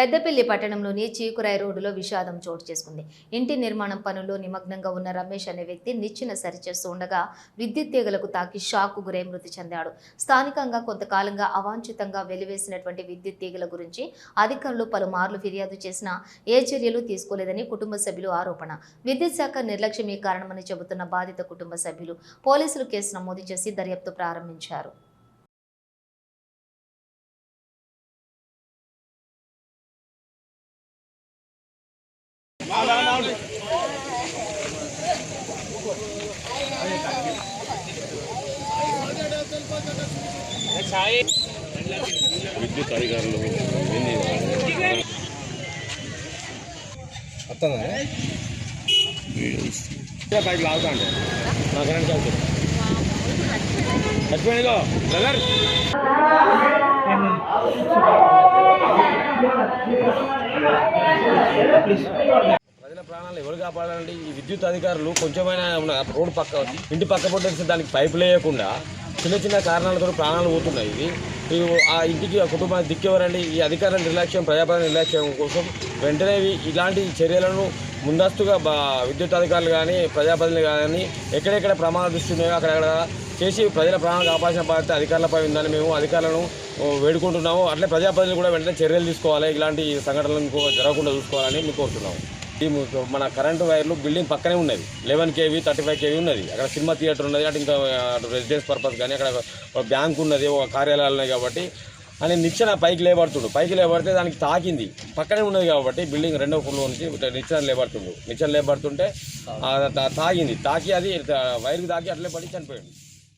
పెద్దపల్లి పట్టణంలోని చీకురాయి రోడ్డులో విషాదం చోటు చేసుకుంది. ఇంటి నిర్మాణం పనుల్లో నిమగ్నంగా ఉన్న రమేష్ అనే వ్యక్తి నిచ్చెన సరిచేస్తూ ఉండగా విద్యుత్ తీగలకు తాకి షాక్ గురై మృతి చెందాడు. స్థానికంగా కొంతకాలంగా అవాంఛితంగా వెలివేసినటువంటి విద్యుత్ తీగల గురించి అధికారులు పలుమార్లు ఫిర్యాదు చేసినా ఏ చర్యలు తీసుకోలేదని కుటుంబ సభ్యులు ఆరోపణ. విద్యుత్ శాఖ నిర్లక్ష్యమే కారణమని చెబుతున్న బాధిత కుటుంబ సభ్యులు పోలీసులు కేసు నమోదు చేసి దర్యాప్తు ప్రారంభించారు. విద్యుత్ అధికారులు బయట లాగుతా అండి నా కరెంట్ అవుతుంది చచ్చిపోయినదో బ్రదర్ ప్రజల ప్రాణాలు ఎవరు కాపాడాలండి? ఈ విద్యుత్ అధికారులు కొంచెమైనా ఉన్న రోడ్డు పక్క ఇంటి పక్క పొట్టేసి దానికి పైపు లేయకుండా చిన్న చిన్న కారణాలతో ప్రాణాలు పోతున్నాయి ఇది ఇవి ఆ ఇంటికి ఆ కుటుంబానికి దిక్కేవారండి? ఈ అధికారుల నిర్లక్ష్యం ప్రజాపాలన నిర్లక్ష్యం కోసం వెంటనే ఇలాంటి చర్యలను ముందస్తుగా బా విద్యుత్ అధికారులు కానీ ప్రజాప్రతినిధులు కానీ ఎక్కడెక్కడ ప్రమాద దృష్టి ఉన్నాయో అక్కడక్కడ చేసి ప్రజల ప్రాణాలు కాపాల్సిన బాధ్యత అధికారులపై ఉందని మేము అధికారులను వేడుకుంటున్నాము. అట్లే ప్రజాప్రతినిధులు కూడా వెంటనే చర్యలు తీసుకోవాలి. ఇలాంటి సంఘటనలు ఇంకో జరగకుండా చూసుకోవాలని మేము కోరుతున్నాము. మన కరెంటు వైర్లు బిల్డింగ్ పక్కనే ఉన్నది. Eleven KV thirty five KV ఉన్నది. అక్కడ సినిమా థియేటర్ ఉన్నది అటు ఇంకా రెసిడెన్స్ పర్పస్ కానీ అక్కడ ఒక బ్యాంక్ ఉన్నది ఒక కార్యాలయాలు ఉన్నాయి కాబట్టి. అని నిచ్చెన పైకి లేబడుతుండు పైకి లేబడితే దానికి తాకింది. పక్కనే ఉన్నది కాబట్టి బిల్డింగ్ రెండో ఫ్లోర్ నుంచి నిచ్చెన లేబడుతుండు నిచ్చెన లేబడుతుంటే తాగింది తాకి అది వైర్కి తాకి అట్లే పడి చనిపోయింది